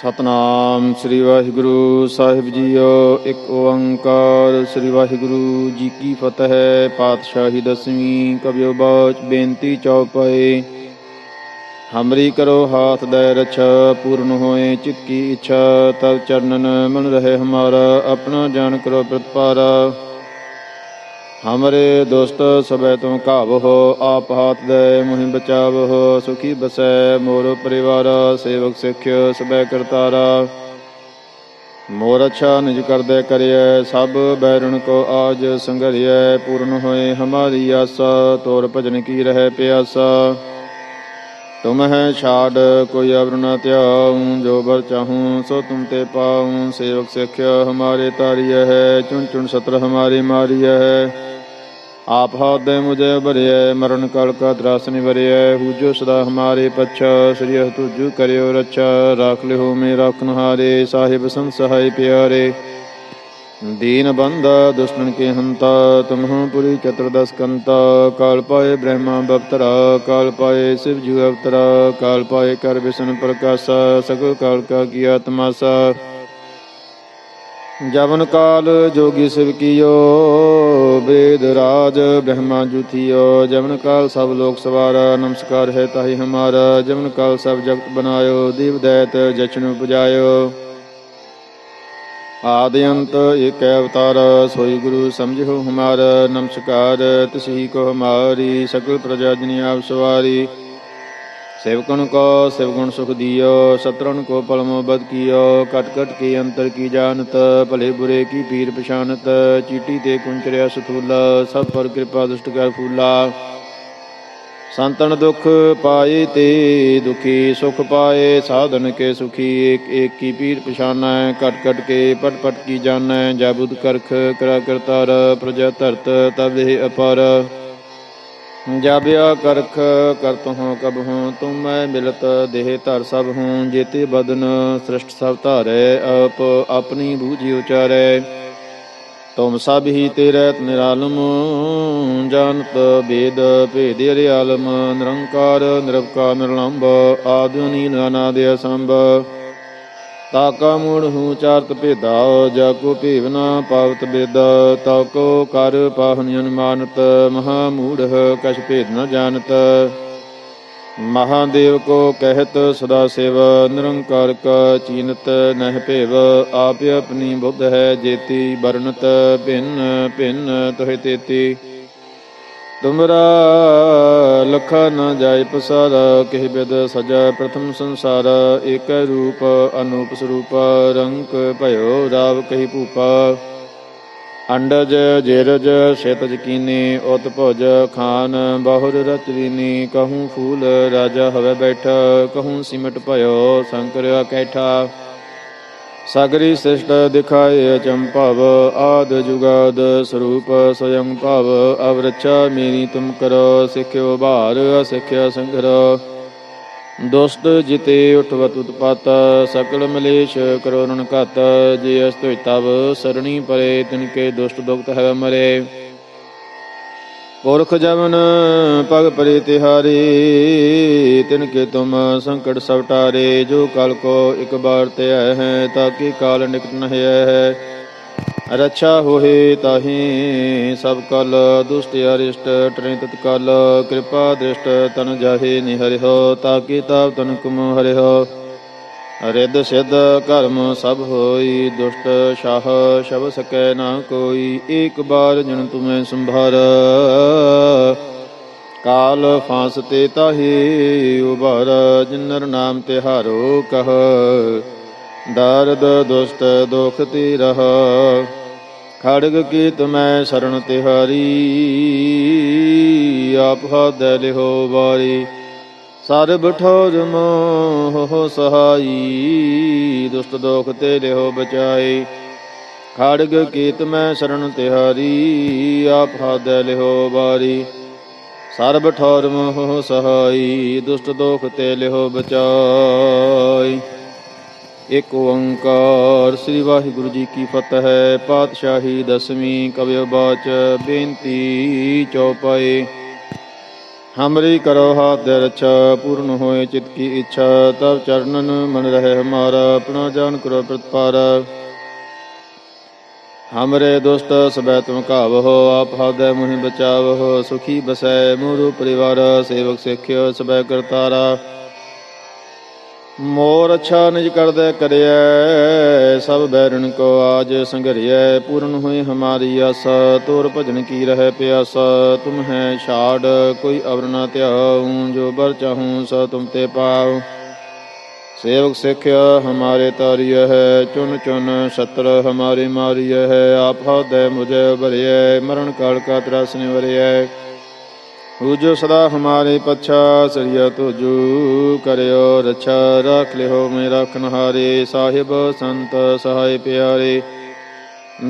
ਸਤਨਾਮ ਸ੍ਰੀ ਵਾਹਿਗੁਰੂ ਸਾਹਿਬ ਜੀਓ, ਇੱਕ ਓੰਕਾਰ। ਸ੍ਰੀ ਵਾਹਿਗੁਰੂ ਜੀ ਕੀ ਫਤਿਹ, ਪਾਤਸ਼ਾਹੀ ਦਸਵੀਂ ਕਬਿਓ ਬਾਚ, ਬੇਨਤੀ ਚਉਪਏ ਹਮਰੀ ਕਰੋ ਹਾਥ ਦੇ ਰਛਾ, ਪੂਰਨ ਹੋਏ ਚਿਤ ਕੀ ਇੱਛਾ। ਤਬ ਚਰਨਨ ਮਨ ਰਹੇ ਹਮਾਰਾ, ਆਪਣਾ ਜਾਣ ਕਰੋ ਪ੍ਰਤਪਾਰਾ। ਹਮਰੇ ਦੋਸਤ ਸਭੈ ਤੋਂ ਕਾਵਹੁ ਆਪ ਹਾਥ ਦੇ ਮੁਹਿ ਬਚਾਵਹੁ, ਸੁਖੀ ਬਸੈ ਮੋਰ ਪਰਿਵਾਰ, ਸੇਵਕ ਸਿੱਖਿ ਸਭੈ ਕਰਤਾਰਾ। ਮੋਰ ਅੱਛਾ ਨਿਜ ਕਰਦੇ ਕਰਿਐ, ਸਭ ਬੈਰਣ ਕੋ ਆਜ ਸੰਗਰਿਐ ਪੂਰਨ ਹੋਏ ਹਮਾਰੀ ਆਸਾ, ਤੋਰ ਭਜਨ ਕੀ ਰਹਿ ਪਿਆਸਾ। ਤੁਮ ਹੈ ਛਾੜ, ਕੋਈ ਅਵਰ ਨ ਧਿਆਉ, ਜੋ ਬਰ ਚਾਹੂੰ, ਸੋ ਤੁਮ ਤੇ ਪਾਉ। ਸੇਵਕ ਸਿੱਖਿਆ ਹਮਾਰੇ ਤਾਰੀਐ ਹੈ, ਚੁਣ ਚੁਣ ਸਤਰ ਹਮਾਰੀ ਮਾਰੀਐ ਹੈ। ਆਪ ਹਉਦੇ ਮੁਝੇ ਭਰਿਐ, ਮਰਨ ਕਲ ਕਾ ਦਰਸ ਨਿਵਰਿਐ ਹੂਜੋ ਸਦਾ ਹਮਾਰੇ ਪਛ, ਸ੍ਰੀ ਤੁਜੂ ਕਰਿਓ ਰੱਛਾ, ਰਾਖ ਲਿਓ ਮੇ ਰਾਖਨ ਹਾਰੇ ਸਾਹਿਬ ਸੰਤ ਸਹਾਈ ਪਿਆਰੇ। ਦੀਨ ਬੰਦ ਦੁਸ਼ਟਨ ਕੇ ਹੰਤਾ, ਤੁਮਹੁ ਪੁਰੀ ਚਤੁਰਦਸ ਕੰਤਾ, ਕਾਲ ਪਾਏ ਬ੍ਰਹਮਾ ਬਪਤਰਾ ਕਾਲ ਪਾਏ ਸਿਵ ਜੂ ਅਵਤਰਾ, ਕਾਲ ਪਾਏ ਕਰ ਵਿਸ਼ਨ ਪ੍ਰਕਾਸ਼ਾ, ਸਗਲ ਕਾਲ ਕਾ ਕੀਆ ਤਮਾਸਾ ਜਵਨ ਕਾਲ ਜੋਗੀ ਸਿਵ ਕੀਓ ਵੇਦ ਰਾਜ, ਬ੍ਰਹਮਾ ਜੁਥਿਓ ਜਮਨ ਕਾਲ ਸਭ ਲੋਕ ਸਵਾਰ, ਨਮਸਕਾਰ ਹੈ ਤਾਹੀ ਹਮਾਰਾ ਜਮਨ ਕਾਲ ਸਭ ਜਗਤ ਬਨਾਇਓ, ਦੀਵ ਦੈਤ ਜਚਨ ਉਪਜਾਇਓ। ਆਦਿ ਅੰਤ ਏਕ ਅਵਤਾਰ, ਸੋਈ ਗੁਰੂ ਸਮਝਿਓ ਹਮਾਰ, ਨਮਸਕਾਰ, ਤਿਸਹੀ ਕੋ ਹਮਾਰੀ, ਸਕਲ ਪ੍ਰਜਾ ਜਨੀ ਆਪ ਸਵਾਰੀ। ਸੇਵਕਨ ਕੋ, ਸਿਵਗੁਣ ਸੁਖ ਦਿਓ ਸਤਰਨ ਕੋ ਪਲਮੋ ਬਦ ਕੀਓ, ਕਟ ਕਟ ਕੇ ਅੰਤਰ ਕੀ ਜਾਣਤ, ਭਲੇ ਬੁਰੇ ਕੀ ਪੀਰ ਪਛਾਨਤ, ਚੀਟੀ ਤੇ ਕੁੰਚਰਿਆ ਸਥੂਲਾ, ਸਭ ਪਰ ਕਿਰਪਾ ਦੁਸ਼ਟ ਕਰ ਸੰਤਨ ਦੁਖ ਪਾਏ ਤੇ ਦੁਖੀ ਸੁਖ ਪਾਏ, ਸਾਧਨ ਕੇ ਸੁਖੀ ਏਕ ਏਕ ਕੀ ਪੀਰ ਪਛਾਨੈ, ਕਟ ਕਟ ਕੇ ਪਟ ਪਟ ਕੀ ਜਾਣੈ ਜਾਬੁਦ ਕਰਖ ਕਰਾ ਕਰਤਾਰ, ਪ੍ਰਜਾ ਧਰਤ ਤਬ ਇਹ ਅਪਰ। ਜਾਬਿਆ ਕਰਖ ਕਰਤ ਹੂੰ ਕਬ ਹੂੰ, ਤੁਮ ਮੈਂ ਮਿਲਤ ਦੇਹ ਧਰ ਸਭ ਹੂੰ, ਜੇਤੇ ਬਦਨ ਸ੍ਰਿਸ਼ਟ ਸਭ ਧਾਰੈ, ਆਪ ਆਪਣੀ ਬੂਝੀ ਉਚਾਰੈ। ਤੁਮ ਸਭ ਹੀ ਤੇਰੇ ਨਿਰਾਲਮ, ਜਾਣਤ ਬੇਦ ਭੇਦ ਅਰਿਆਲਮ, ਨਿਰੰਕਾਰ ਨਿਰਵਕਾਰ ਨਿਰਲੰਭ ਆਦਿ ਨੀਲ ਅਨਾਦਿ ਅਸੰਭ। ਤਾ ਕਾ ਮੂੜ ਹੂੰ ਚਾਰਤ ਭੇਦਾ, ਜਾ ਕੋ ਭੇਵ ਨਾ ਪਾਵਤ ਬੇਦ, ਤਾ ਕੋ ਕਰ ਪਾਹਨ ਅਨੁਮਾਨਤ, ਮਹਾ ਮੂੜ ਕਛ ਭੇਦ ਨ ਜਾਣਤ। ਮਹਾਦੇਵ ਕੋ ਕਹਿਤ ਸਦਾ ਸੇਵ, ਨਿਰੰਕਾਰ ਕਾ ਚੀਨਤ ਨਹਿ ਭੇਵ, ਆਪ ਆਪਣੀ ਬੁੱਧ ਹੈ ਜੇਤੀ, ਵਰਣਤ, ਭਿੰਨ ਭਿੰਨ ਤੋਹਿ ਤੇਤੀ। ਤੁਮਰਾ ਲਖਾ ਨ ਜਾਇ ਪਸਾਰ, ਕਹਿ ਬਿਦ ਸਜਾ ਪ੍ਰਥਮ ਸੰਸਾਰ, ਏਕ ਰੂਪ ਅਨੂਪ ਸਰੂਪ ਰੰਕ ਭਇਓ ਰਾਵ ਕਹੀ ਭੂਪਾ। ਅੰਡਜ, ਜੇਰਜ ਸ਼ੇਤਜ ਕੀਨੀ, ਉਤ ਭੁਜ, ਖਾਨ, ਬਹੁਰ ਰਚਵੀਨੀ ਕਹੂੰ ਫੂਲ ਰਾਜਾ ਹਵੇ ਬੈਠਾ, ਕਹੂੰ ਸਿਮਟ ਭਇਓ ਸ਼ੰਕਰ ਕੈਠਾ। ਸਾਗਰੀ ਸ੍ਰਿਸ਼ਟ ਦਿਖਾਏ ਚੰਪਵ ਆਦ ਜੁਗਾਦ ਸਰੂਪ ਸਯੰ ਭਵ, ਅਵਰਛਾ ਮੇਰੀ ਤੁਮ ਕਰੋ, ਸਿੱਖਿਓ ਭਾਰ ਅਸਿੱਖਿਆ ਸੰਗਰ ਦੁਸ਼ਟ ਜਿਤੇ ਉਠਵਤ ਉਤਪਤ, ਸਕਲ ਮਲੇਸ਼ ਕਰੋਰਣ ਘਤ, ਜੇ ਅਸਤੁ ਤਵ ਸਰਣੀ ਪਰੇ ਤਿਨਕੇ ਦੁਸ਼ਟ ਦੁਖਤ ਹੈ ਮਰੇ। ਪੁਰਖ ਜਮਨ ਪਗ ਪਰੇ ਤਿਹਾਰੀ ਤਿਨਕੇ ਤੁਮ ਸੰਕਟ ਸਭ ਟਾਰੇ, ਜੋ ਕਲ ਕੋ ਇੱਕ ਬਾਰ ਤੇ ਆਏ ਹੈ ਤਾਕਿ ਕਾਲ ਨਿਕਟ ਨ ਹੈ? ਰੱਛਾ ਹੋਏ ਤਾਹੀ, ਸਭ ਕਲ ਦੁਸ਼ਟ ਅਰਿਸ਼ਟ ਟਰੇ ਤਤਕਾਲ ਕਿਰਪਾ ਦ੍ਰਿਸ਼ਟ ਤਨ ਜਾਹੇ ਨਿਹਰਿਓ ਤਾਕਿ ਤਾਪ ਤਨ ਕੁਮ ਹਰਿ ਹੋ ਰਿੱਧ ਸਿੱਧ ਕਰਮ ਸਭ ਹੋਈ, ਦੁਸ਼ਟ ਸ਼ਾਹ ਸ਼ਬ ਸਕੈ ਨਾ ਕੋਈ, ਏਕ ਬਾਰ ਜਨ ਤੁਮੈ ਸੰਭਾਰ। ਕਾਲ ਫਾਂਸ ਤੇ ਤਾਹੀ ਉਭਰ, ਜਿਨਰ ਨਾਮ ਤਿਹਾਰੋ ਕਹ। ਦਰਦ ਦੁਸ਼ਟ ਦੁਖ ਤੇ ਰਹ ਖੜਗ ਕੀ ਤੁਮੈ ਸਰਣ ਤਿਹਾਰੀ। ਆਪ ਹਦ ਲਿਹੋ ਵਾਰੀ ਸਰਬ ਠੋਰ ਮੋਹ ਸਹਾਈ, ਦੁਸ਼ਟ ਦੋਖ ਤੇ ਲਿਹੋ ਬਚਾਈ ਖੜਗ ਕੀਤ ਮੈਂ ਸ਼ਰਨ ਤਿਹਾਰੀ, ਆਪ ਹਾਦੈ ਲਿਹੋ ਬਾਰੀ ਸਰਬ ਠੋਰ ਮੋਹ ਸਹਾਈ, ਦੁਸ਼ਟ ਦੋਖ ਤੇ ਲਿਹੋ ਬਚਾਈ ਇਕ ਓੰਕਾਰ ਸ੍ਰੀ ਵਾਹਿਗੁਰੂ ਜੀ ਕੀ ਫਤਿਹ ਹੈ ਪਾਤਸ਼ਾਹੀ ਦਸਵੀਂ ਕਵਿਓ ਬਾਚ ਬੇਨਤੀ ਚੌਪਾਈ ਹਮਰੀ ਕਰੋ ਹਾਥ ਦੇ ਰੱਛਾ, ਪੂਰਨ ਹੋਏ ਚਿਤ ਕੀ ਇੱਛਾ ਤਬ ਚਰਨਨ ਮਨ ਰਹੇ ਹਮਾਰਾ, ਆਪਣਾ ਜਾਨ ਕਰੋ ਪ੍ਰਤਪਾਰ। ਹਮਰੇ ਦੁਸਤ ਸਬੈ ਤੁਮ ਕਾਵਹੋ ਆਪ ਹਾਦੈ ਮੁਹਿ ਬਚਾਵਹੋ, ਸੁਖੀ ਬਸੈ ਮੋਰੂ ਪਰਿਵਾਰ, ਸੇਵਕ ਸਿੱਖਿਓ ਸਬੈ ਕਰਤਾਰਾ। ਮੋਰ ਅੱਛਾ ਨਿਜ ਕਰਦੈ ਕਰਿਆ ਸਭ ਬੈਰਨ ਕੋ ਆਜ ਸੰਘਰਿਐ, ਪੂਰਨ ਹੋਏ ਹਮਾਰੀ ਆਸਾ, ਤੋਰ ਭਜਨ ਕੀ ਰਹਿ ਪਿਆਸਾ, ਤੁਮ ਹੈ ਛਾੜ, ਕੋਈ ਅਵਰ ਨਾ ਧਿਆਉ, ਜੋ ਬਰ ਚਾਹੂੰ ਸੋ ਤੁਮ ਤੇ ਪਾਉ। ਸੇਵਕ ਸਿੱਖ ਹਮਾਰੇ ਤਾਰੀय ਹੈ ਚੁਨ ਚੁਨ ਸਤਰ ਹਮਾਰੀ ਮਾਰੀय ਹੈ, ਆਪ ਹਉਦੈ ਮੁਝੇ ਭਰਿਐ, ਮਰਨ ਕਾਲ ਕਾ ਤਰਾਸ ਨਿਵਰਿਐ ਹੁਜੋ ਸਦਾ ਹਮਾਰੇ ਪਛਾ, ਸਰੀਆ ਤੁਜੂ ਕਰਿਓ ਰਛਾ, ਰੱਖ ਲਿਓ ਮੈਂ ਰੱਖਨ ਸਾਹਿਬ ਸੰਤ ਸਹਾਇ ਪਿਆਰੇ।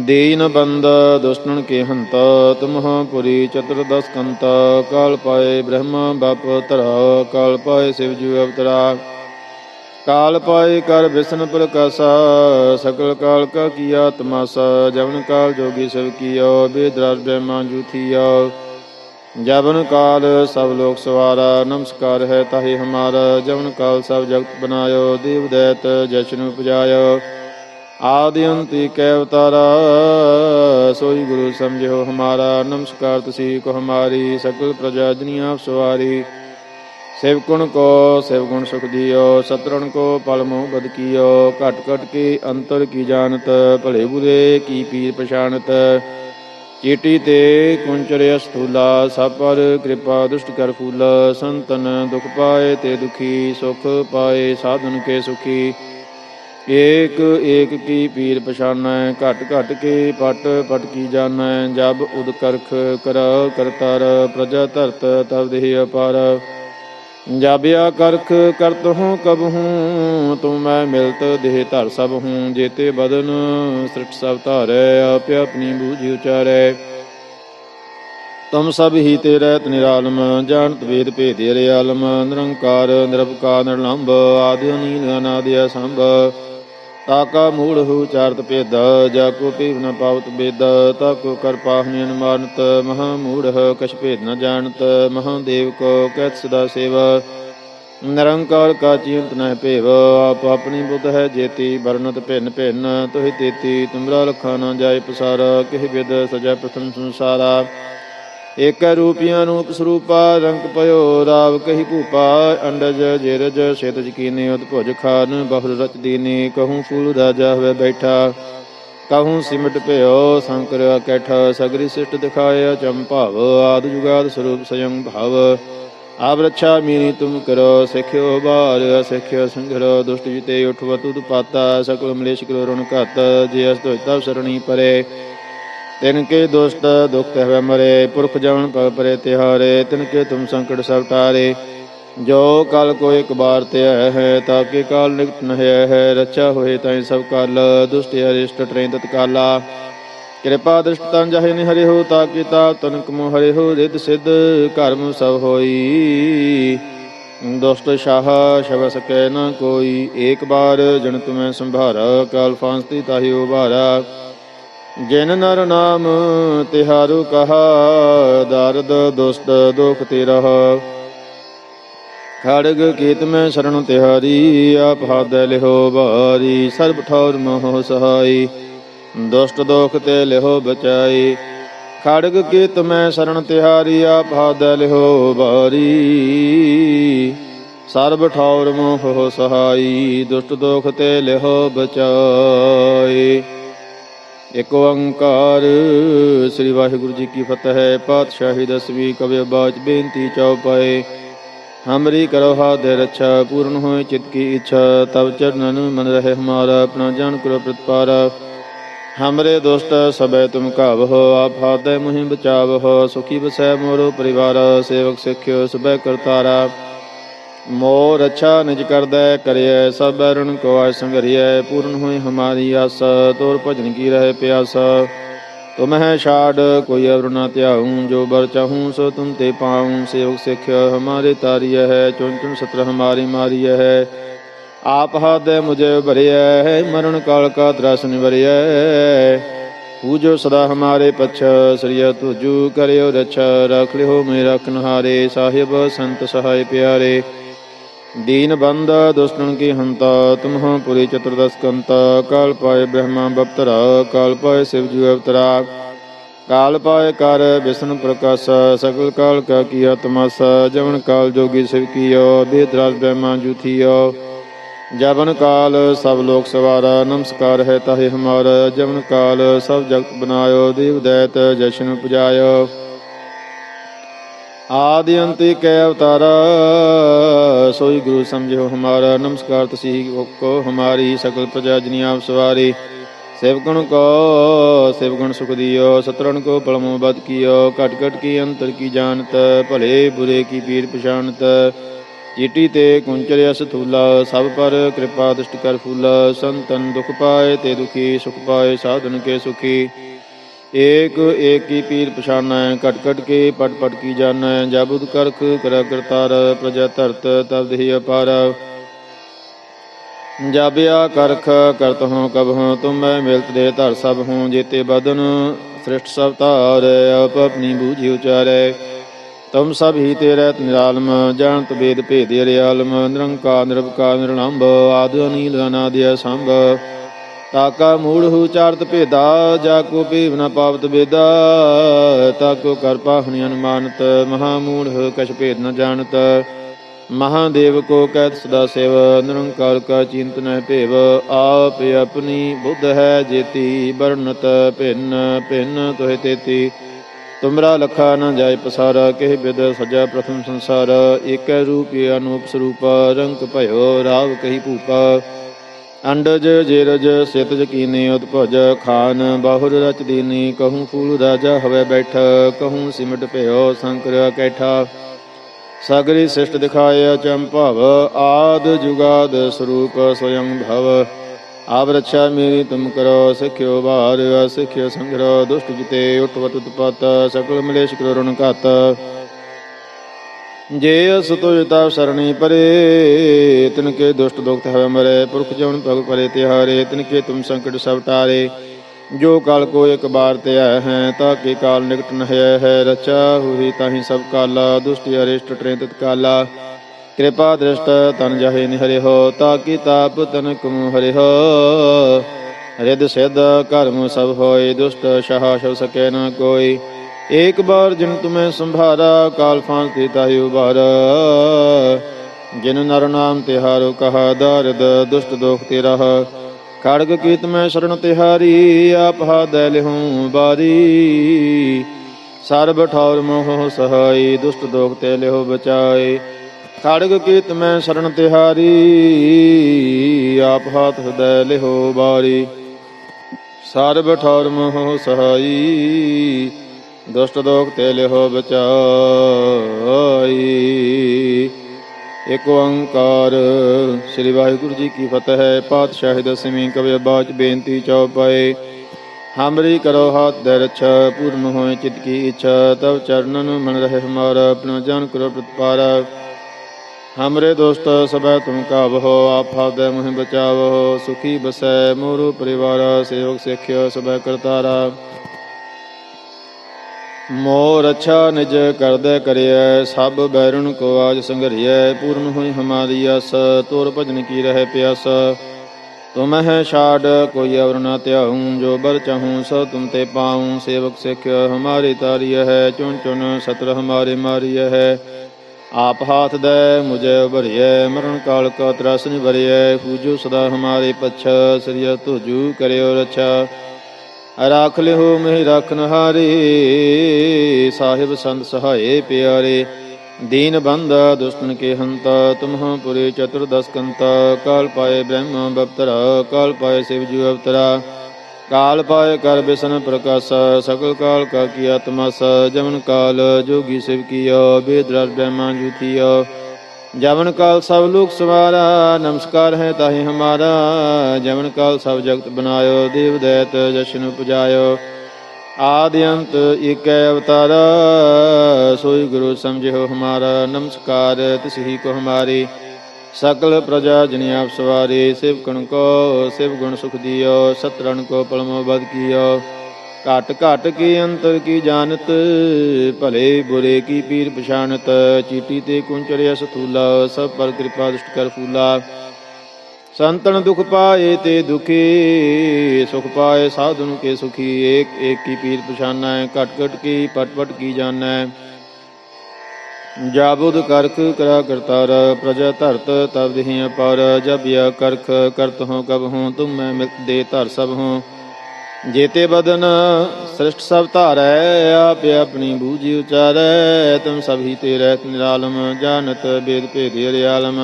ਦੀਨ ਬੰਦ ਦੁਸ਼ਟਨ ਕੇ ਹੰਤ ਤੁਮਹ ਪੁਰੀ ਚਤੁਰਦਸ ਕੰਤ, ਕਾਲ ਪਾਏ ਬ੍ਰਹਮ ਬਪ ਤਰ ਕਾਲ ਪਾਏ ਸਿਵ ਜੀ ਅਵਤਰਾ। ਕਾਲ ਪਾਏ ਕਰ ਵਿਸ਼ਨ ਪ੍ਰਕਾਸ਼ਾ, ਸਕਲ ਕਾਲ ਕਾ ਕੀਆ ਤਮਾਸਾ, ਜਵਨ ਕਾਲ ਜੋਗੀ ਸਭ ਕੀਓ ਬੇਦਰਾਜ ਬ੍ਰਹਮਾ ਜੂਥੀਓ ਜਵਨ ਕਾਲ ਸਭ ਲੋਕ ਸਵਾਰਾ, ਨਮਸਕਾਰ ਹੈ ਤਾਹੀ ਹਮਾਰਾ, ਜਵਨ ਕਾਲ ਸਭ ਜਗਤ ਬਨਾਇਓ, ਦੇਵ ਦੈਤ ਜਸ਼ਨ ਉਪਜਾਇਓ ਆਦਿ ਅੰਤੀ ਕੈ ਅਵਤਾਰਾ, ਸੋਈ ਗੁਰੂ ਸਮਝਿਓ ਹਮਾਰਾ, ਨਮਸਕਾਰ ਤੁਸੀਂ ਕੋ ਹਮਾਰੀ, ਸਕਲ ਪ੍ਰਜਾ ਦੁਨੀਆ ਸਵਾਰੀ। ਸਿਵ ਗੁਣ ਕੋ, ਸਿਵ ਗੁਣ ਸੁਖ ਦਿਓ, ਸਤਰਣ ਕੋ ਪਲ ਮੋਹ ਬਦ ਕੀਓ, ਘਟ ਘਟ ਕੇ ਅੰਤਰ ਕੀ ਜਾਣਤ, ਭਲੇ ਬੁਰੇ ਕੀ ਪੀਰ ਪਛਾਣਤ। ਚੀਟੀ ਤੇ ਕੁੰਚਰਿ ਅਸਥੂਲਾ ਸਭ ਕਿਰਪਾ ਦੁਸ਼ਟ ਕਰ ਫੂਲ, ਸੰਤਨ ਦੁਖ ਪਾਏ ਤੇ ਦੁਖੀ, ਸੁਖ ਪਾਏ ਸਾਧਨ ਕੇ ਸੁਖੀ। ਏਕ ਏਕ ਕੀ ਪੀਰ ਪਛਾਨੈ, ਘਟ ਘਟ ਕੇ ਪਟ ਪਟ ਕੀ ਜਾਣੈ, ਜਬ ਉਦ ਕਰਖ ਕਰ ਕਰਤਰ, ਪ੍ਰਜਾ ਧਰਤ ਤਬ ਦੇਹ ਅਪਾਰ। ਜਾਬਿਆ ਕਰਖ ਕਰਤ ਹੂੰ ਕਬ ਹੂੰ, ਤੁਮ ਮੈਂ ਮਿਲਤ ਦੇਹ ਧਰ ਸਭ ਹੂੰ, ਜੇਤੇ ਬਦਨ ਸ੍ਰਿਟ ਸਭ ਧਾਰੈ, ਆਪੇ ਆਪਣੀ ਬੂਝੀ ਉਚਾਰੈ। ਤੁਮ ਸਭ ਹੀ ਤੇ ਰਹਿਤ ਨਿਰਾਲਮ ਜਾਣਤ ਵੇਦ ਭੇਦੇ ਰਿਆਲਮ ਨਿਰੰਕਾਰ, ਨਿਰਭਕਾਰ, ਨਿਰਲੰਭ, ਆਦਿ ਨੀਲ ਅਨਾਦਿ ਅਸੰਭ। ਤਾਕਾ ਮੂੜ ਹੂ ਚਾਰਤ ਭੇਦ, ਜਾ ਕੋ ਪੀਵ ਨ ਪਾਵਤ ਬੇਦ, ਤਾ ਕੋ ਕਰ ਪਾਹਨਿ ਅਨਮਾਨਤ, ਮਹਾ ਮੂੜ ਕਛ ਭੇਦ ਨ ਜਾਣਤ, ਮਹਾ ਦੇਵ ਕੋ ਕਹਿਤ ਸਦਾ ਸੇਵਾ। ਨਿਰੰਕਾਰ ਕਾ ਚਿੰਤ ਨਹਿ ਭੇਵ, ਆਪ ਆਪਣੀ ਬੁੱਧ ਹੈ ਜੇਤੀ ਵਰਨਤ ਭਿੰਨ ਭਿੰਨ, ਤੁਹੀ ਤੇਤੀ, ਤੁਮਰਾ ਲਖਾ ਨ ਜਾਏ ਪਸਾਰ, ਕਿਹ ਵਿਦ ਸਜਾ ਪ੍ਰਥਮ ਸੰਸਾਰਾ। ਏਕ ਰੂਪੀਆਂ ਰੂਪ ਸਰੂਪਾ, ਰੰਗ ਪਇਓ ਰਾਵ ਕਹੀ ਭੂਪਾ, ਅੰਡਜ ਜੇਰਜ ਸੇਤਜ ਕੀਨੇ ਉਤ ਖਾਨ, ਬਹੁਰ ਰਚ ਦੀਨੇ, ਕਹੂੰ ਫੂਲ ਰਾਜਾ ਹੋਵੇ ਬੈਠਾ। ਕਹੂੰ ਸਿਮਟ ਭਇਓ ਸੰਕਰ ਕੈਠ ਸਗਰੀ ਸਿਸ਼ਟ ਦਿਖਾਇਆ ਚੰਭਾਵ ਆਦ ਜੁਗਾਦ ਸਰੂਪ ਸਯੰ ਭਾਵ। ਆਪ ਰੱਛਾ ਮੀਨੀ ਤੁਮ ਕਰੋ, ਸਿੱਖਿਓ ਬਾਰ, ਸਿੱਖਿਓ ਸੰਘਰੋ, ਦੁਸ਼ਟ ਜਿਤੇ ਉਠਵ ਤੁਧ ਪਾਤਾ, ਸਕਲ ਮਲੇਸ਼ ਕਰੋ ਰਣ ਘਤ, ਜੇ ਅਸ ਤੋਇ ਤਬ ਸਰਣੀ ਪਰੇ। ਤਿਨ ਕੇ ਦੁਸ਼ਟ ਦੁਖ ਤਹਿ ਮਰੇ, ਪੁਰਖ ਜਵਨ ਪਗ ਪਰੇ ਤਿਹਾਰੇ, ਤਿਨ ਕੇ ਤੁਮ ਸੰਕਟ ਸਭ ਟਾਰੇ। ਜੋ ਕਲ ਕੋ ਇੱਕ ਬਾਰ ਤੇ ਹੈ ਤਾਕੇ ਕਾਲ ਨਿਕਟ ਨਹਿ ਹੈ ਰਚਾ ਹੋਏ ਤਾਈ ਸਭ ਕਲ, ਦੁਸ਼ਟ ਅਰਿਸ਼ਟ ਟ੍ਰੈ ਤਤਕਾਲਾ। ਕਿਰਪਾ ਦ੍ਰਿਸ਼ਟ ਤਨ ਜਹੇ ਨਿ ਹਰਿ ਹੋ ਤਾਕੇ ਤਾ ਤਨਕ ਮੋ ਹਰਿ ਹੋ ਰਿਦ ਸਿਧ ਕਰਮ ਸਭ ਹੋਈ। ਦੁਸ਼ਟ ਸ਼ਾਹ ਸ਼ਬ ਸਕੈ ਨ ਕੋਈ, ਏਕ ਬਾਰ ਜਨ ਤੁਮੈ ਸੰਭਾਰਾ, ਕਾਲ ਫਾਂਸਤੀ ਤਾਹੀ ਉਭਾਰਾ। ਜਿਨ ਨਰ ਨਾਮ ਤਿਹਾਰੂ ਕਹਾ, ਦਰਦ ਦੁਸ਼ਟ ਦੁਖ ਤੇ ਰਹ ਖੜਗ ਕੀਤ ਮੈਂ ਸ਼ਰਨ ਤਿਹਾਰੀ, ਆਪ ਹਾਦੈ ਲਿਹੋ ਬਾਰੀ ਸਰਬ ਠੌਰ ਮੋਹ ਸਹਾਈ। ਦੁਸ਼ਟ ਦੋਖ ਤੇ ਲਿਹੋ ਬਚਾਈ। ਖੜਗ ਕੀਤ ਮੈਂ ਸ਼ਰਨ ਤਿਹਾਰੀ, ਆਪ ਹਾਦੈ ਲਿਹੋ ਬਾਰੀ ਸਰਬ ਠੌਰ ਮੋਹ ਸਹਾਈ, ਦੁਸ਼ਟ ਦੋਖ ਤੇ ਲਿਹੋ ਬਚਾਈ। ਇਕ ਓੰਕਾਰ। ਸ੍ਰੀ ਵਾਹਿਗੁਰੂ ਜੀ ਕੀ ਫਤਿਹ। ਹੈ ਪਾਤਸ਼ਾਹੀ ਦਸਵੀਂ ਕਵਿ ਬਾਚ ਬੇਨਤੀ ਚਉਪਾਏ ਹਮਰੀ ਕਰੋ ਹਾਥ ਰੱਛਾ, ਪੂਰਨ ਹੋਏ ਚਿਤ ਕੀ ਇੱਛਾ। ਤਬ ਚਰਨਨ ਮਨ ਰਹੇ ਹਮਾਰਾ, ਆਪਣਾ ਜਾਨ ਕਰੋ ਪ੍ਰਤਪਾਰਾ। ਹਮਰੇ ਦੋਸਤ ਸਬੈ ਤੁਮ ਕਾਵਹੁ ਆਪ ਹਾਥੈ ਮੁਹਿ ਬਚਾਵਹੁ। ਸੁਖੀ ਬਸੈ ਮੋਰੋ ਪਰਿਵਾਰ, ਸੇਵਕ ਸਿੱਖਿਓ ਸਭੈ ਕਰਤਾਰਾ। ਮੋ ਰਛਾ ਨਿਜ ਕਰਦੈ, ਕਰਿਐ ਸਭ ਬੈਰਣ ਕੋ ਆਇ ਸੰਗਰਿਐ, ਪੂਰਨ ਹੋਈ ਹਮਾਰੀ ਆਸ, ਤੋਰ ਭਜਨ ਕੀ ਰਹਿ ਪਿਆਸ। ਤੁਮ ਛਾੜ, ਕੋਈ ਅਵਰ ਨਾ ਧਿਆਉ, ਜੋ ਬਰ ਚਾਹੂੰ, ਸੋ ਤੁਮ ਤੇ ਪਾਉ। ਸੇਵਕ ਸਿੱਖਿਆ ਹਮਾਰੇ ਤਾਰੀय ਹੈ ਚੁਨ ਚੁਨ ਸਤਰ ਹਮਾਰੀ ਮਾਰੀय ਹੈ। ਆਪ ਹਾਦੈ ਮੁਝੇ ਭਰਿਐ ਮਰਨ ਕਾਲ ਕਾ ਦਰਸ ਨਿਵਰਿਐ। ਪੂਜੋ ਸਦਾ ਹਮਾਰੇ ਪਛ, ਸ੍ਰੀਆ ਤੁਜੂ ਕਰਿਓ ਰਛਾ, ਰਖ ਲਿਓ ਮੇ ਰਖਨਹਾਰੇ ਸਾਹਿਬ ਸੰਤ ਸਹਾਇ ਪਿਆਰੇ। दीन बंद दुष्टन की हंता तुम्ह पुरी चतुर्दश कंता काल पाए ब्रह्मा बप्तरा काल पाए शिव जी अवतरा काल पाए कर विष्णु प्रकाश सकल काल का किया तमाशा जवन काल जोगी शिव कियो बेदराज ब्रह्मा जूथियो जवन काल सब लोक सवारा नमस्कार है ताहे हमारा जवन काल सब जगत बनायो देव दैत जशन पुजायो ਆਦਿ ਅੰਤਿ ਕੈ ਅਵਤਾਰਾ। ਸੋਈ ਗੁਰੂ ਸਮਝਿਓ ਹਮਾਰਾ। ਨਮਸਕਾਰ ਤਸੀ ਕੋ ਹਮਾਰੀ ਸਕਲ ਪ੍ਰਜਾ ਜਨੀ ਆਪ ਸਵਾਰੀ। ਸੇਵਕਣ ਕੋ ਸੇਵਗਣ ਸੁਖ ਦਿਓ। ਸਤਰਣ ਕੋ ਪਲਮੋ ਬਦ ਕੀਓ। ਘਟ ਘਟ ਕੀ ਅੰਤਰ ਕੀ ਜਾਣਤ, ਭਲੇ ਬੁਰੇ ਕੀ ਪੀਰ ਪਛਾਨਤ ਚੀਟੀ ਤੇ ਕੁੰਚਰ ਅਸ ਸਭ ਪਰ ਕਿਰਪਾ ਦ੍ਰਿਸ਼ਟ ਕਰ ਫੂਲਾ। ਸੰਤਨ ਦੁਖ ਪਾਏ ਤੇ ਦੁਖੀ, ਸੁਖ ਪਾਏ ਸਾਧਨ ਕੇ ਸੁਖੀ। ਏਕ ਏਕ ਕੀ ਪੀਰ ਪਛਾਨੈ, ਘਟ ਘਟ ਕੇ ਪਟ ਪਟ ਕੀ ਜਾਣੈ ਜਬੁਦ ਕਰਖ ਕਰ ਕਰਤਾਰ, ਪ੍ਰਜਾ ਧਰਤ ਤਬ ਦੇਹ ਅਪਾਰ। ਜਾਬਿਆ ਕਰਖ ਕਰਤ ਹੂੰ ਕਬ ਹੂੰ ਤੁਮ ਮੈਂ ਮਿਲਤ ਦੇ ਧਰ ਸਭ ਹੂੰ, ਜੇਤੇ ਬਦਨ ਸ੍ਰਿਸ਼ਟ ਸਭ ਧਾਰ, ਆਪ ਆਪਣੀ ਬੂਝੀ ਉਚਾਰੈ। ਤਮ ਸਭ ਹੀ ਤੇਰੇ ਨਿਰਾਲਮ, ਜਾਣਤ ਵੇਦ ਭੇਦ ਅਰਿਆਲਮ, ਨਿਰੰਕਾਰ ਨਿਰਭਕਾਰ ਨਿਰਲੰਭ ਆਦਿ ਅਨੀਲ, ਅਨਾਦਿ ਸੰਭ ਤਾਕਾ ਮੂੜ ਹੂ ਚਾਰਤ ਭੇਦਾ, ਜਾ ਕੋ ਭੇਵ ਨ ਪਾਵਤ ਬੇਦਾ ਤਾਕੋ ਕਰ ਪਾਹਣੀ ਅਨੁਮਾਨਤ, ਮਹਾ ਮੂੜ ਕਛ ਭੇਦ ਨ ਜਾਣਤ। ਮਹਾਦੇਵ ਕੋ ਕਹਿਤ ਸਦਾ ਸੇਵ, ਨਿਰੰਕਾਰ ਕਾ ਚਿੰਤ ਨਹਿ ਭੇਵ, ਆਪ ਆਪਣੀ ਬੁੱਧ ਹੈ ਜੇਤੀ, ਵਰਣਤ ਭਿੰਨ ਭਿੰਨ ਤੋਹਿ ਤੇਤੀ। ਤੁਮਰਾ ਲਖਾ ਨ ਜਾਏ ਪਸਾਰਾ, ਕਿਹ ਬਿਦ ਸਜਾ ਪ੍ਰਥਮ ਸੰਸਾਰ। ਏਕੈ ਰੂਪ, ਅਨੂਪ ਸਰੂਪ, ਰੰਗ ਭਇਓ, ਰਾਵ ਕਹੀ ਭੂਪਾ। ਅੰਡਜ ਜੇਰਜ ਸਿਤਜ ਕੀਨੇ ਉਤਭਜ ਖਾਨ ਬਾਹੁਰ ਰਚ ਦੀਨੀ, ਕਹੂੰ ਫੂਲ ਰਾਜਾ ਹਵੇ ਬੈਠ, ਕਹੂੰ ਸਿਮਟ ਭਇਓ ਸੰਕਰ ਕੈਠਾ। ਸਾਗਰੀ ਸਿਸ਼ਟ ਦਿਖਾਇਆ ਚੰਭਵ ਆਦ ਜੁਗਾਦ ਸਰੂਪ ਸਵਯੰ ਭਵ। ਆਪ ਰੱਛਾ ਮੇਰੀ ਤੁਮ ਕਰੋ, ਸਿਖਿਓ ਬਾਰ ਸਿਖਿਓ ਸੰਗਰੋ ਦੁਸ਼ਟ ਜਿਤੇ ਉਠਵਤ ਉਤਪਤ, ਸਕਲ ਮਲੇਸ਼ ਕਰੋ ਰਣ ਘਤ। ਜੇ ਅਸ ਤੁਜਤਾ ਸਰਣੀ ਪਰੇ ਤਿਨ ਕੇ ਦੁਸ਼ਟ ਦੁਖਤ ਹੈ ਮਰੇ, ਪੁਰਖ ਜਨ ਭਗ ਪਰੇ ਤਿਹਾਰੇ ਤਿਨ ਕੇ ਤੁਮ ਸੰਕਟ ਸਭ ਟਾਰੇ। ਜੋ ਕਾਲ ਕੋ ਇੱਕ ਬਾਰ ਤੇ ਆਇਆ ਹੈ, ਤਾਂ ਕੇ ਕਾਲ ਨਿਕਟ ਨ ਹੈ ਹੈ, ਰਚਾ ਹੋਈ ਤਾਹੀ ਸਭ ਕਾਲਾ, ਦੁਸ਼ਟ ਅਰਿਸ਼ਟ ਟਰੇ ਤਤ ਕਾਲਾ। ਕਿਰਪਾ ਦ੍ਰਿਸ਼ਟ ਤਨ ਜਹੇ ਨਿਹਰੇ ਹੋ ਤਾ ਕੀ ਤਾਪ ਤਨ ਕੁਮ ਹਰਿ ਹੋ ਰਿਦ ਸਿਧ ਕਰਮ ਸਭ ਹੋਏ, ਦੁਸ਼ਟ ਸ਼ਹਾ ਸ਼ਵ ਸਕੈ ਨ ਕੋਈ। ਏਕ ਬਾਰ ਜਿਨ ਤੁਮੈ ਸੰਭਾਰਾ, ਕਾਲ ਫਾਂਸ ਤੇ ਤਾਹਿ ਉਬਾਰ। ਜਿਨ ਨਰ ਨਾਮ ਤਿਹਾਰੋ ਕਹਾ, ਦਰਦ ਦੁਸ਼ਟ ਦੋਖ ਤੇ ਰਹ। ਖੜਗ ਕੀਤ ਮੈਂ ਸ਼ਰਨ ਤਿਹਾਰੀ, ਆਪ ਹਾਦੈ ਲਿਹੂੰ ਬਾਰੀ। ਸਰਬ ਠੌਰ ਮੋਹ ਸਹਾਈ, ਦੁਸ਼ਟ ਦੋਖ ਤੇ ਲਿਹੋ ਬਚਾਏ। ਖੜਗ ਕੀਤ ਮੈਂ ਸ਼ਰਨ ਤਿਹਾਰੀ, ਆਪ ਹਾਥ ਹਦੈ ਲਿਹੋ ਬਾਰੀ। ਸਰਬ ਠੌਰ ਮੋਹ ਸਹਾਈ ਦੁਸ਼ਟ ਦੋਖ ਤੇ ਲਿਹੁ ਬਚਾਈ। ਇਕ ਓੰਕਾਰ, ਸ੍ਰੀ ਵਾਹਿਗੁਰੂ ਜੀ ਕੀ ਫਤਿਹ ਹੈ। ਪਾਤਸ਼ਾਹ ਦਸਵੀਂ ਕਵਿ ਬਾਚ ਬੇਨਤੀ ਚਉਪਏ ਹਮਰੀ ਕਰੋ ਹਾਥ ਦੇ ਪੂਰਨ ਹੋਏ ਚਿਤ ਕੀ ਇੱਛਾ। ਤਵ ਚਰਨਨ ਮਨ ਰਹੇ ਹਮਾਰਾ, ਆਪਣਾ ਜਾਨ ਕਰੋ ਪ੍ਰਤਪਾਰਾ। ਹਮਰੇ ਦੋਸਤ ਸਭੈ ਤੁਮ ਕਾਵਹੋ ਆਪ ਹਾਦੈ ਮੁਹਿ ਬਚਾਵਹੋ ਸੁਖੀ ਬਸੈ ਮੋਰੋ ਪਰਿਵਾਰ ਸੇਵਕ ਸਿੱਖਿਓ, ਸਭੈ ਕਰਤਾਰਾ। ਮੋ ਰਛਾ ਨਿਜ ਕਰਦੈ ਕਰਿਐ, ਸਭ ਬੈਰਣ ਕੋ ਆਜ ਸੰਘਰਿਐ, ਪੂਰਨ ਹੋਈ ਹਮਾਰੀ ਅਸ ਤੋਰ ਭਜਨ ਕੀ ਰਹਿ ਪਿਆਸ। ਤੁਮ ਹੈ ਛਾੜ, ਕੋਈ ਅਵਰ ਨਾ ਧਿਆਉ, ਜੋ ਬਰ ਚਾਹੂੰ, ਸੋ ਤੁਮ ਤੇ ਪਾਉ, ਸੇਵਕ ਸਿੱਖ ਹਮਾਰੀ ਤਾਰੀ ਹੈ, ਚੁਣ ਚੁਣ ਸਤਰ ਹਮਾਰੇ ਮਾਰੀය ਹੈ। ਆਪ ਹਾਥ ਦੇ, ਮੁਝੇ ਭਰਿਐ ਮਰਨ ਕਾਲ ਕਾ ਤਰਸ ਨਿਭਰਿਐ ਪੂਜੋ ਸਦਾ ਹਮਾਰੇ ਪਛ, ਸ੍ਰੀ ਤੁਜੂ ਕਰਿਓ ਰਛਾ। ਰਾਖ ਲਿਓ ਮਹਿ ਰਖਨ ਹਾਰੇ, ਸਾਹਿਬ ਸੰਤ ਸਹਾਏ ਪਿਆਰੇ। ਦੀਨ ਬੰਦਾ ਦੁਸ਼ਟਨ ਕੇ ਹੰਤਾ, ਤੁਮਹ ਪੁਰੇ ਚਤੁਰਦਸ ਕੰਤਾ। ਕਾਲ ਪਾਏ ਬ੍ਰਹਮ ਬਪਤਰਾ, ਕਾਲ ਪਾਏ ਸਿਵ ਜੀ ਅਵਤਰਾ। ਕਾਲ ਪਾਏ ਕਰ ਬਿਸ਼ਨ ਪ੍ਰਕਾਸ਼, ਸਕਲ ਕਾਲ ਕਾ ਕੀਆ ਤਮਸਾ ਜਮਨ ਕਾਲ ਜੋਗੀ ਸਿਵ ਕੀਆ ਬੇਦਰਾਜ ਬ੍ਰਹਮਾ ਜੂਤੀਆ ਜਵਨ ਕਾਲ ਸਭ ਲੋਕ ਸਵਾਰਾ ਨਮਸਕਾਰ ਹੈ ਤਾਹੀ ਹਮਾਰਾ। ਜਮਨ ਕਾਲ ਸਭ ਜਗਤ ਬਨਾਇਓ ਦੇਵ ਦੈਤ ਜਸ਼ਨ ਪੁਜਾਇਓ ਆਦਿ ਅੰਤ ਏਕੈ ਅਵਤਾਰਾ, ਸੋਈ ਗੁਰੂ ਸਮਝਿਓ ਹਮਾਰਾ। ਨਮਸਕਾਰ ਤਿਸਹੀ ਕੋ ਹਮਾਰੀ। ਸਕਲ ਪ੍ਰਜਾ ਜਨ ਆਪ ਸਵਾਰੇ ਸਿਵ ਕਣ ਕੋ ਸਿਵ ਗੁਣ ਸੁਖ ਦਿਓ ਸਤਰਨ ਕੋ ਪਲਮੋ ਬਦ ਕੀਓ। ਘਟ ਘਟ ਕੀ ਅੰਤਰ ਕੀ ਜਾਣਤ, ਭਲੇ ਬੁਰੇ ਕੀ ਪੀਰ ਪਛਾਨਤ ਚੀਟੀ ਤੇ ਕੁੰਚਰਿਆ ਸਥੂਲਾ, ਸਭ ਪਰ ਕਿਰਪਾ ਦ੍ਰਿਸ਼ਟ ਕਰ ਫੂਲਾ। ਸੰਤਨ ਦੁਖ ਪਾਏ ਤੇ ਦੁਖੀ, ਸੁਖ ਪਾਏ ਸਾਧੁਨ ਕੇ ਸੁਖੀ, ਏਕ ਏਕ ਕੀ ਪੀਰ ਪਛਾਨੈ, ਘਟ ਘਟ ਕੀ ਪਟ ਪਟ ਕੀ ਜਾਣੈ। ਜਾਬੁਦ ਕਰਖ ਕਰਾ ਕਰਤਾਰ, ਪ੍ਰਜਾ ਧਰਤ ਤਬ ਦਿਹਿ ਪਰ ਜਬ ਯ ਕਰਖ ਕਰਤ ਹੋ ਕਬ ਹੂੰ, ਤੁਮ ਮੈਂ ਮਿਲਤ ਦੇ ਧਰ ਸਭ ਹੂੰ। ਜੇਤੇ ਬਦਨ ਸ੍ਰਿਸ਼ਟ ਸਭ ਧਾਰੈ, ਆਪ ਆਪਣੀ ਬੂਝੀ ਉਚਾਰੈ, ਤੁਮ ਸਭ ਹੀ ਤੇ ਰਹਿਤ ਨਿਰਾਲਮ, ਜਾਣਤ ਬੇਦ ਭੇਦ ਰਿਆਲਮ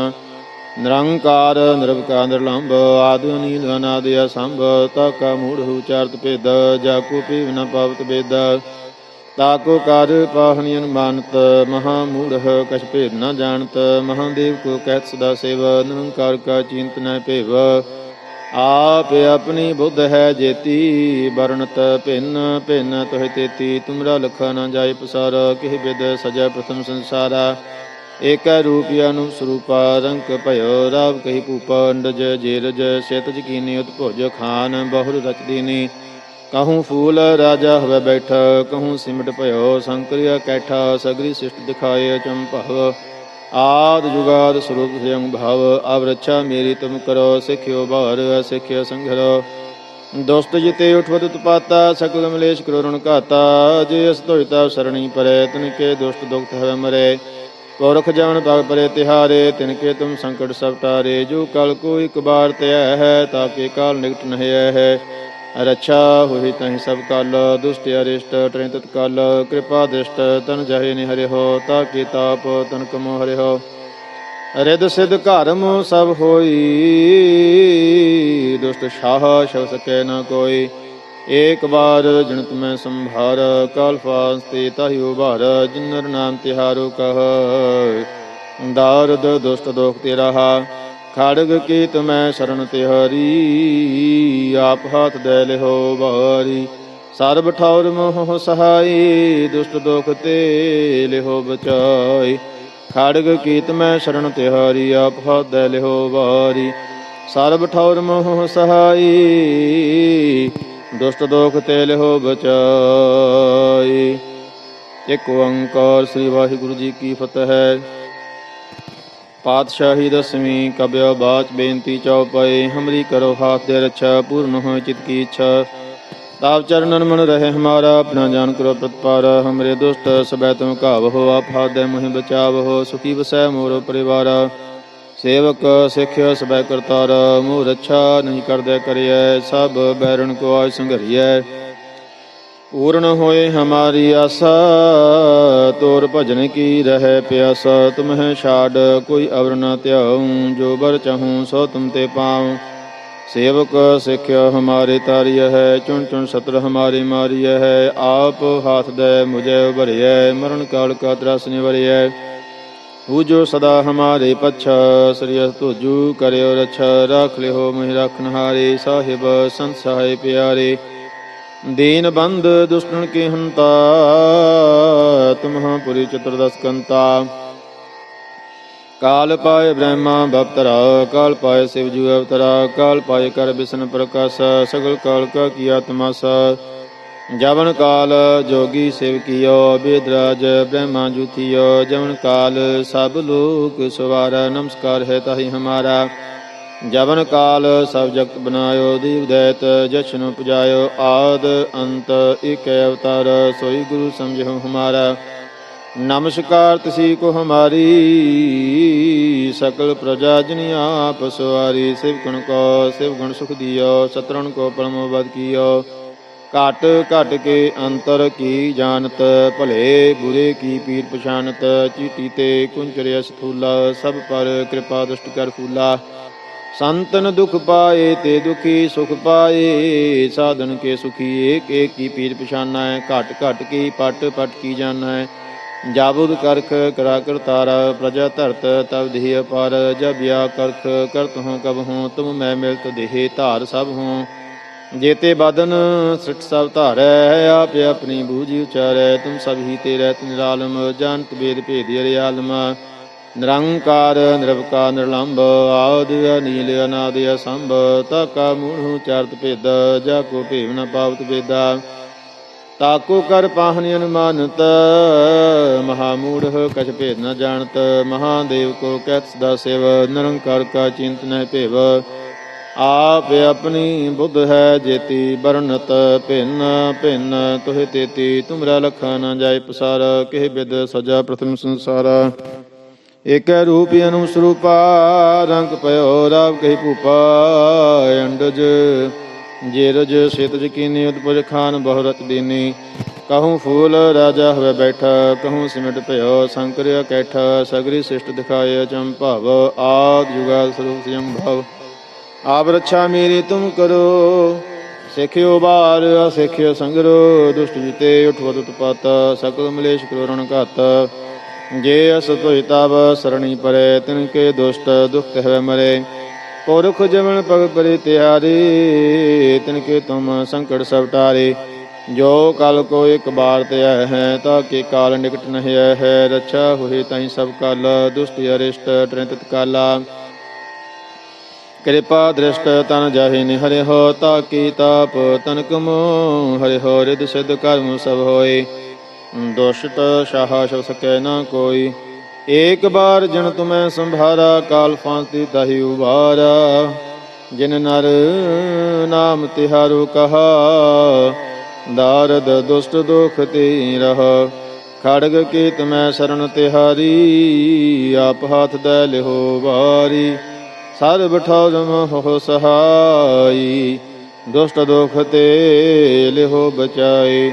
ਨਿਰੰਕਾਰ, ਨਿਰਵਕਾਰ ਨਿਰਲੰਭ ਆਦਿ ਨੀਲ ਅਨਾਦਿ ਅਸੰਭ ਤਾ ਕਾ ਮੂੜ ਉਚਾਰਤ ਭੇਦ, ਜਾ ਕੋ ਪੀਵ ਨ ਪਾਵਤ ਬੇਦ। ਤਾਕੋ ਕਰ ਪਾਹਣੀ ਅਨੁਮਾਨਤ, ਮਹਾ ਮੂੜ ਕਛ ਭੇਦ ਨ ਜਾਣਤ, ਮਹਾਦੇਵ ਕੋ ਕਹਿਤ ਸਦਾ ਸੇਵ, ਨਿਰੰਕਾਰ ਕਾ ਚਿੰਤ ਨ ਭੇਵ। ਆਪ ਆਪਣੀ ਬੁੱਧ ਹੈ ਜੇਤੀ ਵਰਣਤ ਭਿੰਨ ਭਿੰਨ, ਤੋਹਿ ਤੇਤੀ, ਤੁਮਰਾ ਲਖਾ ਨ ਜਾਏ ਪਸਾਰ, ਕਿਹ ਬਿਦ ਸਜਾ ਪ੍ਰਥਮ ਸੰਸਾਰਾ। ਏਕੈ ਰੂਪ ਅਨੁ ਸਰੂਪਾ, ਰੰਕ ਭਇਓ ਰਾਵ ਕਹੀ ਭੂਪਾ, ਅੰਡਜ ਜੇਰਜ, ਸੇਤਜ ਕੀਨੀ ਉਤਭੁਜ ਖਾਨ, ਬਹੁਰ ਰਚ ਦੀਨੀ। ਕਹੂੰ ਫੂਲ ਰਾਜਾ ਹੋਵੇ ਬੈਠਾ, ਕਹੂੰ ਸਿਮਟ ਭਇਓ, ਸੰਕਰਿਆ ਕੈਠਾ, ਸਗਰੀ ਸਿਸ਼ਟ ਦਿਖਾਏ ਚੰਭਵ। ਆਦ ਜੁਗਾਦ ਸਰੂਪ ਸਯੰ ਭਾਵ ਆਵ ਮੇਰੀ ਤੁਮ ਕਰੋ, ਸਿੱਖਿਓ ਬਾਹਰ ਸਿੱਖਿਓ ਸੰਘਰੋ। ਦੋਸਤ ਜਿਤੇ ਉਠਵਤ ਤਪਾਤਾ ਸਕਲ ਮਲੇਸ਼ ਕਰੋ ਰਣ ਘਾਤਾ। ਜੇ ਅਸ ਧੋਇਤਾ ਸਰਣੀ ਪਰੇ, ਤਨ ਕੇ ਦੁਸ਼ਟ ਦੁਖਤ ਹੈ ਮਰੇ। ਪੌਰਖ ਜਾਣ ਪਗ ਪਰੇ ਤਿਹਾਰੇ, ਤਿਨ ਕੇ ਤੁਮ ਸੰਕਟ ਸਭ ਟਾਰੇ। ਜੋ ਕਲ ਕੋ ਇਕ ਬਾਰ ਤਿਆ ਹੈ ਤਾਕੇ ਕਾਲ ਨਿਕਟ ਨਹਿ ਹੈ। ਰੱਛਾ ਹੋਈ ਤਹੀਂ ਸਭ ਕਲ, ਦੁਸ਼ਟ ਅਰਿਸ਼ਟ ਟ੍ਰੈ ਤਤ ਕਲ ਕਿਰਪਾ ਦ੍ਰਿਸ਼ਟ ਤਨ ਜਹੇ ਨਿ ਹਰਿ ਹੋ ਤਾਕੇ ਤਾਪ, ਤਨ ਕਮੋ ਹਰਿ ਹੋ ਰਿਦ ਸਿਧ ਘਰਮ ਸਭ ਹੋਈ, ਦੁਸ਼ਟ ਸ਼ਾਹ ਸ਼ਵ ਸਕੈ ਨ ਕੋਈ। ਏਕ ਵਾਰ ਜਨਤ ਮੈਂ ਸੰਭਾਰ, ਕਾਲ ਫਾਸ ਤੇ ਉਭਾਰ ਜਿਨਰ ਨਾਮ ਤਿਹਾਰੋ ਕਹ। ਦਾਰਦ ਦੁਸ਼ਟ ਦੋਖ ਤੇ ਰਹਾ ਖੜਗ ਕੀਤ ਮੈਂ ਸ਼ਰਨ ਤਿਹਾਰੀ, ਆਪ ਹਾਥ ਦੇ ਲਿਹੋ ਬਾਰੀ ਸਰਬ ਠੌਰ ਮੋਹ ਸਹਾਈ, ਦੁਸ਼ਟ ਦੋਖ ਤੇ ਲਿਹੋ ਬਚਾਈ। ਖੜਗ ਕੀਤ ਮੈਂ ਸ਼ਰਨ ਤਿਹਾਰੀ, ਆਪ ਹਾਥ ਦੇ ਲਿਹੋ ਬਾਰੀ ਸਰਬ ਠੌਰ ਮੋਹ ਸਹਾਈ, ਦੁਸ਼ਟ ਦੋਖ ਤੇ ਲਿਹੋ ਬਚਾਈ। ਇੱਕ ਓੰਕਾਰ ਸ੍ਰੀ ਵਾਹਿਗੁਰੂ ਜੀ ਕੀ ਫਤਿਹ। ਪਾਤਸ਼ਾਹੀ ਦਸਵੀਂ ਕਬਿਓ ਬਾਚ ਬੇਨਤੀ ਚਉਪਈ ਹਮਰੀ ਕਰੋ ਹਾਥ ਦੇ ਰੱਛਾ, ਪੂਰਨ ਹੋ ਚਿਤ ਕੀ ਇੱਛਾ। ਤਾਪ ਚਰਨਨ ਮਨ ਰਹੇ ਹਮਾਰਾ, ਆਪਣਾ ਜਾਨ ਕਰੋ ਪ੍ਰਤਪਾਰ, ਹਮਰੇ ਦੁਸ਼ਟ ਸਬੈ ਤੁਮ ਘਾਵ ਹੋ, ਆਪ ਹਾਥ ਦੇ ਮੁਹਿ ਬਚਾਵ ਹੋ, ਸੁਖੀ ਵਸੈ ਮੋਰੋ ਪਰਿਵਾਰ। ਸੇਵਕ ਸਿੱਖਿਆ ਸਬੈ ਕਰਤਾਰ, ਮੋਹ ਰੱਛਾ ਨਹੀਂ ਕਰਦੈ ਕਰਿਐ, ਸਭ ਬੈਰਣ ਕੋ ਆਜ ਸੰਘਰੀਐ। ਪੂਰਨ ਹੋਏ ਹਮਾਰੀ ਆਸਾ, ਤੋਰ ਭਜਨ ਕੀ ਰਹਿ ਪਿਆਸਾ, ਤੁਮਹਿ ਛਾੜ, ਕੋਈ ਅਵਰ ਨ ਧਿਆਉ, ਜੋ ਬਰ ਚਾਹੂੰ ਸੋ ਤੁਮ ਤੇ ਪਾਉ। ਸੇਵਕ ਸਿੱਖਿਆ ਹਮਾਰੇ ਤਾਰੀය ਹੈ, ਚੁਣ ਚੁਣ ਸਤਰ ਹਮਾਰੀ ਮਾਰੀය ਹੈ, ਆਪ ਹਾਥ ਦੇ ਮੁਝੇ ਉਭਰਿਐ ਮਰਨ ਕਾਲ ਕਾ ਤਰਸ ਨਿਵਰਿਐ। ਜੋ ਸਦਾ ਹਮਾਰੇ ਪਛ, ਸ੍ਰੀ ਤੁਜੂ ਕਰਿਓ ਰਛ, ਰੱਖ ਲਿਓ ਮਹਿ ਰਖਨਹਾਰੇ ਸਾਹਿਬ ਸੰਤ ਸਹਾਇ ਪਿਆਰੇ। ਦੀਨ ਬੰਦ ਦੁਸ਼ਟਨ ਕੇ ਹੰਤਾ ਤੁਮਹਾ ਪੁਰੀ ਚਤੁਰਦਸ ਕੰਤਾ। ਕਾਲ ਪਾਏ ਬ੍ਰਹਮਾ ਬਪਤਰਾ, ਕਾਲ ਪਾਏ ਸਿਵ ਜੂ ਅਵਤਰਾ, ਕਾਲ ਪਾਏ ਕਰ ਬਿਸ਼ਨ ਪ੍ਰਕਾਸ਼, ਸਗਲ ਕਾਲ ਕਾ ਕੀਆ ਤਮਾਸਾ ਜਵਨ ਕਾਲ ਜੋਗੀ ਸਿਵ ਕੀਓ, ਬੇਦਰਾਜ ਬ੍ਰਹਮਾ ਜੁਥਿਓ, ਜਵਨ ਕਾਲ ਸਭ ਲੋਕ ਸਵਾਰਾ, ਨਮਸਕਾਰ ਹੈ ਤਾਹੀ ਹਮਾਰਾ। ਜਵਨ ਕਾਲ ਸਭ ਜਗਤ ਬਨਾਇਓ ਦੀਵ ਦੈਤ ਜਸ਼ਨ ਪੁਜਾਇਓ ਆਦ ਅੰਤ ਇਕ ਅਵਤਾਰ, ਸੋਈ ਗੁਰੂ ਸਮਝੋ ਹਮਾਰਾ। ਨਮਸਕਾਰ ਤਸੀ ਕੋ ਹਮਾਰੀ, ਸਕਲ ਪ੍ਰਜਾ ਜਨੀ ਆਪ ਸਵਾਰੀ, ਸਿਵ ਗੁਣ ਕੋ, ਸਿਵ ਗੁਣ ਸੁਖ ਦਿਓ, ਸਤਰਣ ਕੋ ਪਰਮ ਬਦ ਕੀਓ। ਘਟ ਘਟ ਕੇ ਅੰਤਰ ਕੀ ਜਾਣਤ, ਭਲੇ ਬੁਰੇ ਕੀ ਪੀਰ ਪਛਾਨਤ ਚੀਟੀ ਤੇ ਕੁੰਚਰਿਆ ਸਥੂਲਾ, ਸਭ ਪਰ ਕਿਰਪਾ ਦ੍ਰਿਸ਼ਟ ਕਰ ਫੂਲਾ। ਸੰਤਨ ਦੁਖ ਪਾਏ ਤੇ ਦੁਖੀ ਸੁਖ ਪਾਏ, ਸਾਧਨ ਕੇ ਸੁਖੀ ਏਕ ਏਕ ਕੀ ਪੀਰ ਪਛਾਨਾ ਹੈ ਘਟ ਘਟ ਕੀ ਪਟ ਪਟ ਕੀ ਜਾਣਾ ਹੈ ਜਾਬੁਦ ਕਰਖ ਕਰਾ ਕਰਤਾਰਾ ਪ੍ਰਜਾ ਧਰਤ ਤਬ ਦੇਹ ਅਪਾਰ, ਜਬ ਯਾ ਕਰਖ ਕਰਤ ਹੂੰ ਕਬ ਹੂੰ, ਤੁਮ ਮੈਂ ਮਿਲਤ ਦੇਹ ਧਾਰ ਸਭ ਹੂੰ। ਜੇਤੇ ਬਦਨ ਸ੍ਰਿਟ ਸਭ ਧਾਰੈ, ਆਪ ਆਪਣੀ ਬੂਝੀ ਉਚਾਰੈ, ਤੁਮ ਸਭ ਹੀ ਤੇ ਰਹਿਤ ਨਿਰਾਲਮ ਜਾਣਤ ਬੇਦ ਭੇਦਿ ਰਿਆਲਮ ਨਿਰੰਕਾਰ, ਨਿਰਵਕਾਰ ਨਿਰਲੰਭ ਆਦ ਅਨੀਲ, ਅਨਾਦਿ ਅਸੰਭ ਤਾ ਕਾ ਮੂੜੁ ਚਾਰਤ ਭੇਦ ਜਾ ਕੋ ਭੇਵ ਨ ਪਾਵਤ ਬੇਦਾ ਤਾਕੋ ਕਰ ਪਾਹਨਿ ਅਨੁਮਾਨਤ ਮਹਾਮੂੜ ਕਛ ਭੇਦ ਨ ਜਾਣਤ, ਮਹਾਦੇਵ ਕੋ ਕਹਿਤ ਸਦਾ ਸੇਵ, ਨਿਰੰਕਾਰ ਕਾ ਚਿੰਤ ਨਹਿ ਭੇਵ। ਆਪ ਆਪਣੀ ਬੁੱਧ ਹੈ ਜੇਤੀ ਬਰਨਤ, ਭਿੰਨ ਭਿੰਨ ਤੋਹਿ ਤੇਤੀ, ਤੁਮਰਾ ਲਖਾ ਨ ਜਾਏ ਪਸਾਰ, ਕਿਹ ਬਿਦ ਸਜਾ ਪ੍ਰਥਮ ਸੰਸਾਰ। ਏਕੈ ਰੂਪ ਅਨੁਸਰੂਪਾ ਰੰਗ ਪਇਓ ਰਾਵ ਕਹੀ ਭੂਪਾ, ਅੰਡਜ ਜੇ ਰਜ ਕੀਨੀ, ਉਤਪਜ ਖਾਨ ਬਹੁ ਦੀਨੀ। ਕਹੂੰ ਫੂਲ ਰਾਜਾ ਹੋਵੇ ਬੈਠਾ, ਕਹੂੰ ਸਿਮਟ ਭਇਓ ਸੰਕਰਿਆ ਕੈਠਾ, ਸਗਰੀ ਸਿਸ਼ਟ ਦਿਖਾਏ ਚੰਭਵ ਆਦ ਜੁਗਾਲ ਸਰੂਪ ਸਿਯੰ ਭਵ। ਆਪ ਰੱਛਾ ਮੇਰੀ ਤੁਮ ਕਰੋ, ਸਿੱਖਿਓ ਬਾਰ ਅਸਿੱਖਿਓ ਸੰਗਰੋ, ਦੁਸ਼ਟ ਜਿਤੇ ਉਠਵਤ ਉਤਪਤ, ਸਕਲ ਮਲੇਸ਼ ਕਰੋ ਰਣ ਘਾਤ। ਜੇ ਅਸ ਤੋਹਿ ਤਬ ਸਰਣੀ ਪਰੇ, ਤਿਨ ਕੇ ਦੁਸ਼ਟ ਦੁਖ ਹੈ ਮਰੇ। ਪੁਰਖ ਜਮਨ ਪਗ ਪਰੇ ਤਿਆਰੀ, ਤਿਨ ਕੇ ਤੁਮ ਸੰਕਟ ਸਭ ਟਾਰੇ। ਜੋ ਕਲ ਕੋ ਇੱਕ ਬਾਰ ਤੇ ਆਇ ਹੈ, ਤਾਂ ਕੇ ਕਾਲ ਨਿਕਟ ਨਹੀਂ ਆਇ ਹੈ। ਰੱਛਾ ਹੋਏ ਤਾਈ ਸਭ ਕਲ, ਦੁਸ਼ਟ ਅਰਿਸ਼ਟ ਟ੍ਰਿੰਤਤ ਕਾਲਾ ਕਿਰਪਾ ਦ੍ਰਿਸ਼ਟ ਤਨ ਜਾਹੇ ਨਿਹਰਿ ਹੋ ਤਾ ਕੀ ਤਾਪ ਤਨਕ ਮੋ ਹਰਿ ਹੋ ਰਿਦ ਸਿਧ ਕਰਮ ਸਭ ਹੋਏ। ਦੁਸ਼ਟ ਸ਼ਾਹ ਸ਼ਬ ਸਕੈ ਨਾ ਕੋਈ। ਏਕ ਬਾਰ ਜਨ ਤੁਮੈ ਸੰਭਾਰਾ, ਕਾਲ ਫਾਂਤੀ ਤਾਹੀ ਉਬਾਰਾ ਜਿਨ ਨਰ ਨਾਮ ਤਿਹਾਰੂ ਕਹਾ, ਦਾਰਦ ਦੁਸ਼ਟ ਦੁਖ ਤੇ ਰਹ। ਖੜਗ ਕੀਤ ਮੈਂ ਸ਼ਰਨ ਤਿਹਾਰੀ, ਆਪ ਹੱਥ ਦੇ ਲਿਹੋ ਵਾਰੀ। ਸਰਬ ਠੌਰ ਮੋਹ ਸਹਾਈ, ਦੁਸ਼ਟ ਦੁਖ ਤੇ ਲਿਹੋ ਬਚਾਏ